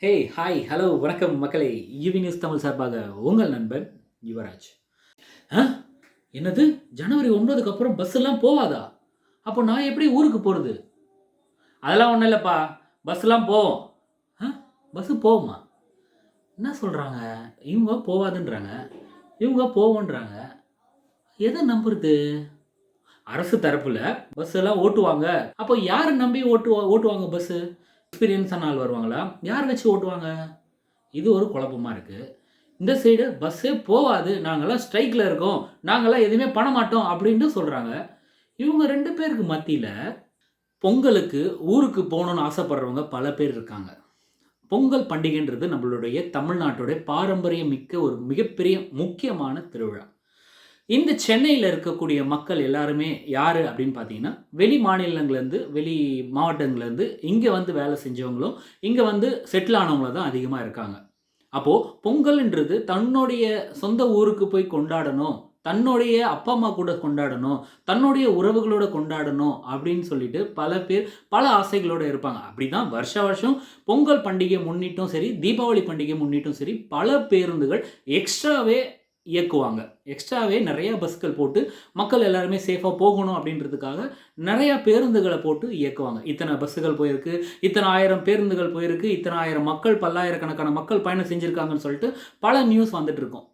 Hey hi hello வணக்கம் மக்களே. UV news Tamil சார்பாக உங்கள் நண்பன் யுவராஜ். ஆ? என்னது? ஜனவரி ஒன்பதுக்கு அப்புறம் பஸ் எல்லாம் போவாதா? அப்போ நான் எப்படி ஊருக்கு போகிறது அதெல்லாம் ஒன்றும் இல்லைப்பா. பஸ்லாம் போவோம். ஆ? பஸ்ஸு போவோமா? என்ன சொல்கிறாங்க இவங்க போவாதுன்றாங்க. இவங்க போவோன்றாங்க. எதை நம்புறது? அரசு தரப்பில் பஸ் எல்லாம் ஓட்டுவாங்க. அப்போ யாரை நம்பி ஓட்டு ஓட்டுவாங்க பஸ்ஸு எக்ஸ்பீரியன்ஸான ஆள் வருவாங்களா? யார் வச்சு ஓட்டுவாங்க? இது ஒரு குழப்பமாக இருக்குது இந்த சைடு பஸ்ஸே போகாது. நாங்கள்லாம் ஸ்ட்ரைக்கில் இருக்கோம். நாங்கள்லாம் எதுவுமே பண்ண மாட்டோம் அப்படின்ட்டு சொல்கிறாங்க இவங்க ரெண்டு பேருக்கு மத்தியில் பொங்கலுக்கு ஊருக்கு போகணுன்னு ஆசைப்படுறவங்க பல பேர் இருக்காங்க. பொங்கல் பண்டிகைன்றது நம்மளுடைய தமிழ்நாட்டுடைய பாரம்பரியம் மிக்க ஒரு மிகப்பெரிய முக்கியமான திருவிழா. இந்த சென்னையில் இருக்கக்கூடிய மக்கள் எல்லாருமே யார் அப்படின்னு பார்த்தீங்கன்னா வெளி மாநிலங்கள்லேருந்து வெளி மாவட்டங்கள்லேருந்து இங்கே வந்து வேலை செஞ்சவங்களும் இங்கே வந்து செட்டில் ஆனவங்களும் தான் அதிகமாக இருக்காங்க. அப்போது பொங்கல்ன்றது தன்னுடைய சொந்த ஊருக்கு போய் கொண்டாடணும் தன்னுடைய அப்பா அம்மா கூட கொண்டாடணும் தன்னுடைய உறவுகளோட கொண்டாடணும் அப்படின்னு சொல்லிட்டு பல பேர் பல ஆசைகளோடு இருப்பாங்க. அப்படி தான் வருஷ வருஷம் பொங்கல் பண்டிகை முன்னிட்டும் சரி தீபாவளி பண்டிகை முன்னிட்டும் சரி பல பேருந்துகள் எக்ஸ்ட்ராவே இயக்குவாங்க. எக்ஸ்ட்ராவே நிறையா பஸ்கள் போட்டு மக்கள் எல்லாருமே சேஃபாக போகணும் அப்படின்றதுக்காக நிறையா பேருந்துகளை போட்டு இயக்குவாங்க. இத்தனை பஸ்ஸுகள் போயிருக்கு இத்தனை ஆயிரம் பேருந்துகள் போயிருக்கு இத்தனை ஆயிரம் மக்கள் பல்லாயிரக்கணக்கான மக்கள் பயணம் செஞ்சுருக்காங்கன்னு சொல்லிட்டு பல நியூஸ் வந்துட்டு இருக்கும்.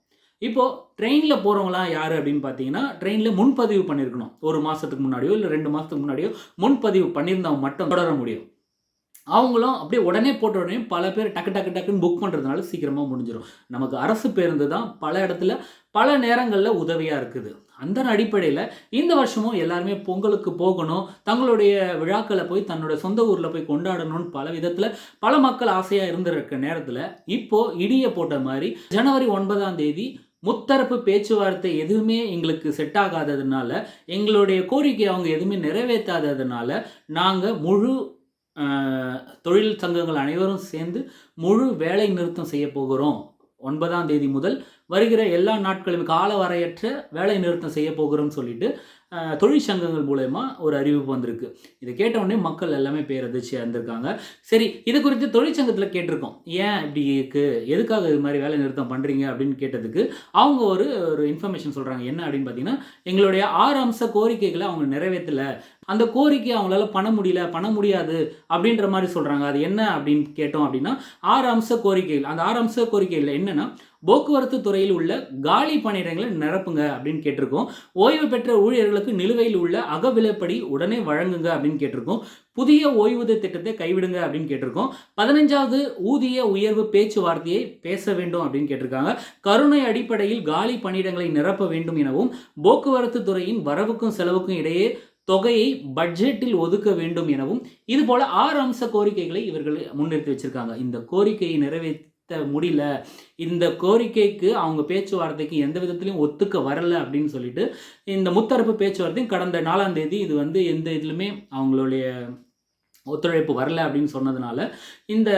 இப்போது ட்ரெயினில் போகிறவங்களாம் யார் அப்படின்னு பார்த்தீங்கன்னா ட்ரெயினில் முன்பதிவு பண்ணியிருக்கணும் ஒரு மாதத்துக்கு முன்னாடியோ இல்லை ரெண்டு மாதத்துக்கு முன்னாடியோ முன்பதிவு பண்ணியிருந்தவங்க மட்டும் தொடர முடியும். அவங்களும் அப்படியே உடனே போட்ட உடனே பல பேர் டக்கு டக்கு டக்குன்னு புக் பண்ணுறதுனால சீக்கிரமாக முடிஞ்சிடும் நமக்கு அரசு பேருந்து தான் பல இடத்துல பல நேரங்களில் உதவியாக இருக்குது. அந்த அடிப்படையில் இந்த வருஷமும் எல்லாருமே பொங்கலுக்கு போகணும் தங்களுடைய விழாக்களை போய் தன்னோட சொந்த ஊரில் போய் கொண்டாடணும்னு பல விதத்தில் பல மக்கள் ஆசையாக இருந்திருக்க நேரத்தில் இப்போது இடியை போட்ட மாதிரி ஜனவரி ஒன்பதாம் தேதி முத்தரப்பு பேச்சுவார்த்தை எதுவுமே எங்களுக்கு செட் ஆகாததுனால எங்களுடைய கோரிக்கை அவங்க எதுவுமே நிறைவேற்றாததுனால நாங்கள் முழு தொழில் சங்கங்கள் அனைவரும் சேர்ந்து முழு வேலை நிறுத்தம் செய்ய போகிறோம். ஒன்பதாம் தேதி முதல் வருகிற எல்லா நாட்களும் கால வரையற்ற வேலை நிறுத்தம் செய்ய போகிறோம்னு சொல்லிட்டு தொழிற்சங்கங்கள் மூலயமா ஒரு அறிவிப்பு வந்திருக்கு. இதை கேட்டவுடனே மக்கள் எல்லாமே பேரதிர்ச்சியாக இருந்திருக்காங்க. சரி இது குறித்து தொழிற்சங்கத்தில் கேட்டிருக்கோம். ஏன் இப்படி இருக்கு? எதுக்காக இது மாதிரி வேலை நிறுத்தம் பண்ணுறீங்க அப்படின்னு கேட்டதுக்கு அவங்க ஒரு ஒரு இன்ஃபர்மேஷன் சொல்கிறாங்க என்ன அப்படின்னு பார்த்தீங்கன்னா எங்களுடைய ஆறு அம்ச கோரிக்கைகளை அவங்க நிறைவேற்றலை அந்த கோரிக்கை அவங்களால பண்ண முடியல பண்ண முடியாது அப்படின்ற மாதிரி சொல்கிறாங்க அது என்ன அப்படின்னு கேட்டோம் அப்படின்னா ஆறு அம்ச கோரிக்கைகள். அந்த ஆறு அம்ச கோரிக்கைகள் என்னென்னா போக்குவரத்து துறையில் உள்ள காலி பணியிடங்களை நிரப்புங்க அப்படின்னு கேட்டிருக்கோம். ஓய்வு பெற்ற ஊழியர்களுக்கு நிலுவையில் உள்ள அகவிலைப்படி உடனே வழங்குங்க அப்படின்னு கேட்டிருக்கோம். புதிய ஓய்வூதிய திட்டத்தை கைவிடுங்க அப்படின்னு கேட்டிருக்கோம். பதினஞ்சாவது ஊதிய உயர்வு பேச்சுவார்த்தையை பேச வேண்டும் அப்படின்னு கேட்டிருக்காங்க. கருணை அடிப்படையில் காலி பணியிடங்களை நிரப்ப வேண்டும் எனவும் போக்குவரத்து துறையின் வரவுக்கும் செலவுக்கும் இடையே தொகையை பட்ஜெட்டில் ஒதுக்க வேண்டும் எனவும் இதுபோல ஆறு அம்ச கோரிக்கைகளை இவர்கள் முன்னிறுத்தி வச்சிருக்காங்க. இந்த கோரிக்கையை நிறைவேற்ற முடியல. இந்த கோரிக்கைக்கு அவங்க பேச்சுவார்த்தைக்கு எந்த விதத்திலையும் ஒத்துக்க வரல அப்படின்னு சொல்லிட்டு இந்த முத்தரப்பு பேச்சுவார்த்தையும் கடந்த நாலாம் தேதி இது வந்து எந்த இதுலையுமே அவங்களுடைய ஒத்துழைப்பு வரல அப்படின்னு சொன்னதுனால இந்த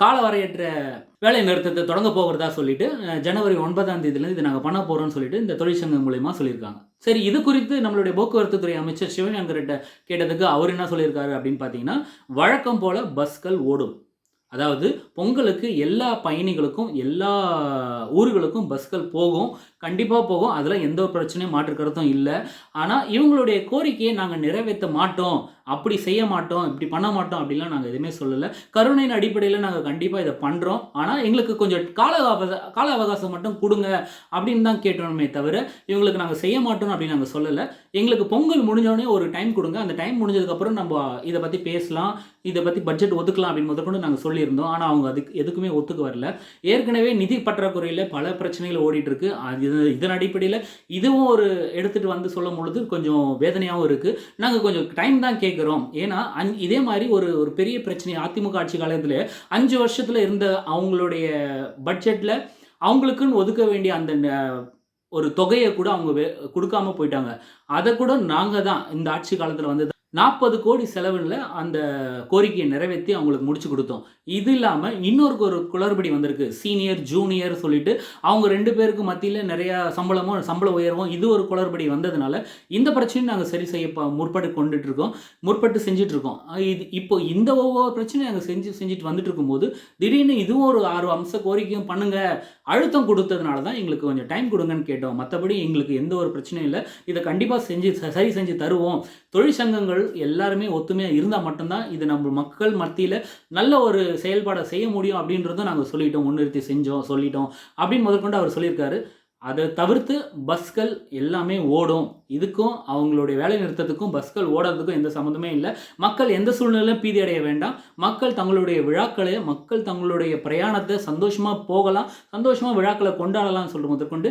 காலவரையற்ற வேலை நிறுத்தத்தை தொடங்க போகிறதா சொல்லிட்டு ஜனவரி ஒன்பதாம் தேதியிலேருந்து இது நாங்கள் பண்ண போகிறோம்னு சொல்லிட்டு இந்த தொழிற்சங்கம் மூலயமா சொல்லியிருக்காங்க. சரி இது குறித்து நம்மளுடைய போக்குவரத்து துறை அமைச்சர் சிவசங்கர்கிட்ட கேட்டதுக்கு அவர் என்ன சொல்லியிருக்காரு அப்படின்னு பார்த்தீங்கன்னா வழக்கம் போல் பஸ்கள் ஓடும். அதாவது பொங்கலுக்கு எல்லா பயணிகளுக்கும் எல்லா ஊர்களுக்கும் பஸ்கள் போகும். கண்டிப்பாக போகும். அதில் எந்த ஒரு பிரச்சனையும் மாற்று கருத்தும் இல்லை. ஆனால் இவங்களுடைய கோரிக்கையை நாங்கள் நிறைவேற்ற மாட்டோம். அப்படி செய்ய மாட்டோம் இப்படி பண்ண மாட்டோம் அப்படிலாம் நாங்கள் எதுவுமே சொல்லலை. கருணையின் அடிப்படையில் நாங்கள் கண்டிப்பாக இதை பண்ணுறோம் ஆனால் எங்களுக்கு கொஞ்சம் கால அவகாச கால அவகாசம் மட்டும் கொடுங்க அப்படின்னு தான் கேட்டோமே தவிர இவங்களுக்கு நாங்கள் செய்ய மாட்டோம் அப்படின்னு நாங்கள் சொல்லலை. எங்களுக்கு பொங்கல் முடிஞ்சோடனே ஒரு டைம் கொடுங்க. அந்த டைம் முடிஞ்சதுக்கப்புறம் நம்ம இதை பற்றி பேசலாம் இதை பற்றி பட்ஜெட் ஒதுக்கலாம் அப்படின்னு முதற்கொண்டு நாங்கள் சொல்லியிருந்தோம். ஆனால் அவங்க அதுக்கு எதுக்குமே ஒத்துக்க வரல. ஏற்கனவே நிதி பற்றாக்குறையில் பல பிரச்சனைகள் ஓடிட்டுருக்கு. அது இதன் அடிப்படையில் இதுவும் ஒரு எடுத்துகிட்டு வந்து சொல்லும் பொழுது கொஞ்சம் வேதனையாகவும் இருக்குது நாங்கள் கொஞ்சம் டைம் தான் கேட்குறோம் ஏன்னா அந் இதே மாதிரி ஒரு ஒரு பெரிய பிரச்சனை அதிமுக ஆட்சி காலத்தில் அஞ்சு வருஷத்தில் இருந்த அவங்களுடைய பட்ஜெட்டில் அவங்களுக்குன்னு ஒதுக்க வேண்டிய அந்த ஒரு தொகையை கூட அவங்க கொடுக்காம போயிட்டாங்க. அதை கூட நாங்கள் தான் இந்த ஆட்சி காலத்தில் வந்து நாற்பது கோடி செலவில் அந்த கோரிக்கையை நிறைவேற்றி அவங்களுக்கு முடிச்சு கொடுத்தோம். இது இல்லாமல் இன்னொரு ஒரு குளறுபடி வந்திருக்கு. சீனியர் ஜூனியர் சொல்லிட்டு அவங்க ரெண்டு பேருக்கு மத்தியில் நிறையா சம்பளமும் சம்பள உயர்வும் இது ஒரு குளறுபடி வந்ததுனால இந்த பிரச்சனையும் நாங்கள் சரி செய்ய முற்பட்டு கொண்டுட்டு இருக்கோம் முற்பட்டு செஞ்சுட்டு இருக்கோம் இது இப்போ இந்த ஒவ்வொரு பிரச்சனையும் நாங்கள் செஞ்சு செஞ்சுட்டு வந்துட்டு இருக்கும்போது திடீர்னு இதுவும் ஒரு ஆறு அம்ச கோரிக்கையும் பண்ணுங்க. அழுத்தம் கொடுத்ததுனால தான் எங்களுக்கு கொஞ்சம் டைம் கொடுங்கன்னு கேட்டோம். மற்றபடி எங்களுக்கு எந்த ஒரு பிரச்சனையும் இல்லை. இதை கண்டிப்பாக செஞ்சு சரி செஞ்சு தருவோம். தொழிற்சங்கங்கள் எல்லாருமே ஒத்துமையாக இருந்தால் மட்டும்தான் இது நம்ம மக்கள் மத்தியில் நல்ல ஒரு செயல்பாடை செய்ய முடியும் அப்படின்றதும் நாங்கள் சொல்லிட்டோம் முன்னிறுத்தி செஞ்சோம் சொல்லிட்டோம் அப்படின்னு முதற்கொண்டு அவர் சொல்லியிருக்காரு. அதை தவிர்த்து பஸ்கள் எல்லாமே ஓடும். இதுக்கும் அவங்களுடைய வேலை நிறுத்தத்துக்கும் பஸ்கள் ஓடுறதுக்கும் எந்த சம்மந்தமே இல்லை. மக்கள் எந்த சூழ்நிலையிலும் பீதி அடைய வேண்டாம். மக்கள் தங்களுடைய விழாக்களை மக்கள் தங்களுடைய பிரயாணத்தை சந்தோஷமாக போகலாம். சந்தோஷமாக விழாக்களை கொண்டாடலாம்னு சொல்லிட்டு முதற்கொண்டு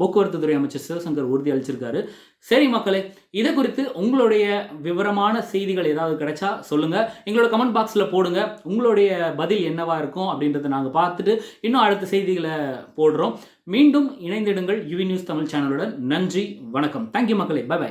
போக்குவரத்து துறை அமைச்சர் சிவசங்கர் உறுதி அளிச்சிருக்காரு. சரி மக்களே இதை குறித்து உங்களுடைய விவரமான செய்திகள் ஏதாவது கிடைச்சா சொல்லுங்கள் எங்களோட கமெண்ட் பாக்ஸில் போடுங்க. உங்களுடைய பதில் என்னவா இருக்கும் அப்படின்றத நாங்கள் பார்த்துட்டு இன்னும் அடுத்த செய்திகளை போடுறோம். மீண்டும் இணைந்திடுங்கள் யுவி நியூஸ் தமிழ் சேனலுடன் நன்றி வணக்கம். தேங்க்யூ மக்களே. By by